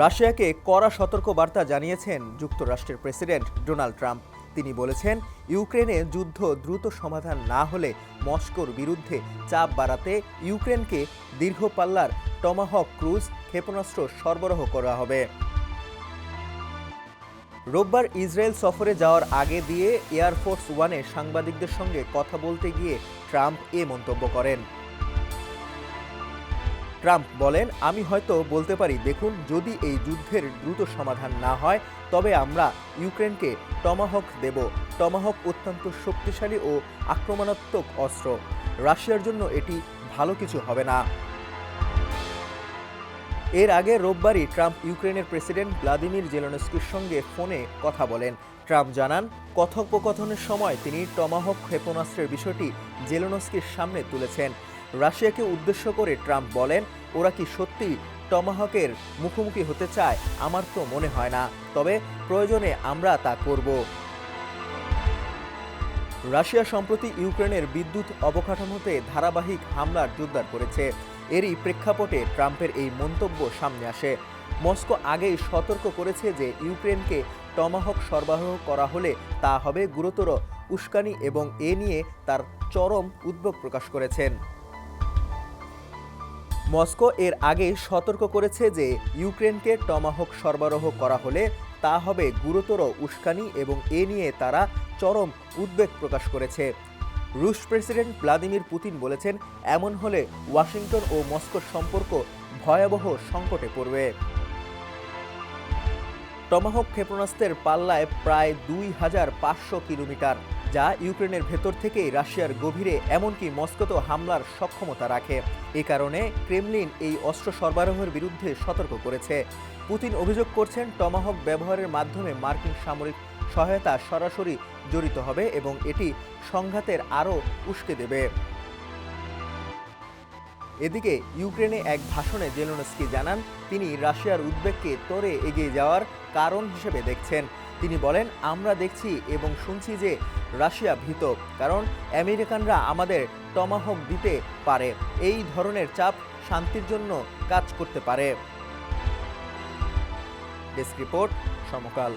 রাশিয়াকে কড়া সতর্কবার্তা জানিয়েছেন যুক্তরাষ্ট্রের প্রেসিডেন্ট ডোনাল্ড ট্রাম্প। তিনি বলেছেন, ইউক্রেনে যুদ্ধ দ্রুত সমাধান না হলে মস্কোর বিরুদ্ধে চাপ বাড়াতে ইউক্রেনকে দীর্ঘ পাল্লার টমাহক ক্রুজ ক্ষেপণাস্ত্র সরবরাহ করা হবে। রোববার ইসরায়েল সফরে যাওয়ার আগে দিয়ে এয়ারফোর্স ওয়ানে সাংবাদিকদের সঙ্গে কথা বলতে গিয়ে ট্রাম্প এ মন্তব্য করেন। ট্রাম্প বলেন, আমি হয়তো বলতে পারি, দেখুন, যদি এই যুদ্ধের দ্রুত সমাধান না হয়, তবে আমরা ইউক্রেনকে টমাহক দেব। টমাহক অত্যন্ত শক্তিশালী ও আক্রমণাত্মক অস্ত্র। রাশিয়ার জন্য এটি ভালো কিছু হবে না। এর আগে রোববারই ট্রাম্প ইউক্রেনের প্রেসিডেন্ট ভ্লাদিমির জেলনস্কির সঙ্গে ফোনে কথা বলেন। ট্রাম্প জানান, কথোপকথনের সময় তিনি টমাহক ক্ষেপণাস্ত্রের বিষয়টি জেলনস্কির সামনে তুলেছেন। রাশিয়াকে উদ্দেশ্য করে ট্রাম্প বলেন ওরা কি সত্যি টমাহকের মুখোমুখি হতে চায়? আমার তো মনে হয় না। তবে প্রয়োজনে আমরা তা করব। রাশিয়া সম্প্রতি ইউক্রেনের বিদ্যুৎ অবকাঠামোতে ধারাবাহিক হামলার জোরদার করেছে। এরই প্রেক্ষাপটে ট্রাম্পের এই মন্তব্য সামনে আসে। মস্কো আগেই সতর্ক করেছে যে ইউক্রেনকে টমাহক সরবরাহ করা হলে তা হবে গুরুতর উস্কানি এবং এ নিয়ে তার চরম উদ্বেগ প্রকাশ করেছেন। মস্কো এর আগে সতর্ক করেছে যে ইউক্রেনকে টমাহক সরবরাহ করা হলে তা হবে গুরুতর উস্কানি এবং এ নিয়ে তারা চরম উদ্বেগ প্রকাশ করেছে। রুশ প্রেসিডেন্ট ভ্লাদিমির পুতিন বলেছেন, এমন হলে ওয়াশিংটন ও মস্কোর সম্পর্ক ভয়াবহ সংকটে পড়বে। টমাহক ক্ষেপণাস্ত্রের পাল্লায় প্রায় দুই হাজার পাঁচশো কিলোমিটার। যা ইউক্রেনের ভেতর থেকেই রাশিয়ার গভীরে, এমনকি মস্কোতেও হামলার সক্ষমতা রাখে। এ কারণে ক্রেমলিন এই অস্ত্র সরবরাহের বিরুদ্ধে সতর্ক করেছে। পুতিন অভিযোগ করছেন, টমাহক ব্যবহারের মাধ্যমে মার্কিন সামরিক সহায়তা সরাসরি জড়িত হবে এবং এটি সংঘাতের আরও উস্কে দেবে। এদিকে ইউক্রেনে এক ভাষণে জেলোনস্কি জানান, তিনি রাশিয়ার উদ্বেগকে তরে এগিয়ে যাওয়ার কারণ হিসেবে দেখছেন। তিনি বলেন, আমরা দেখছি এবং শুনছি যে রাশিয়া ভীত, কারণ আমেরিকানরা আমাদের টমাহক দিতে পারে। এই ধরনের চাপ শান্তির জন্য কাজ করতে পারে। Desk report Samakal.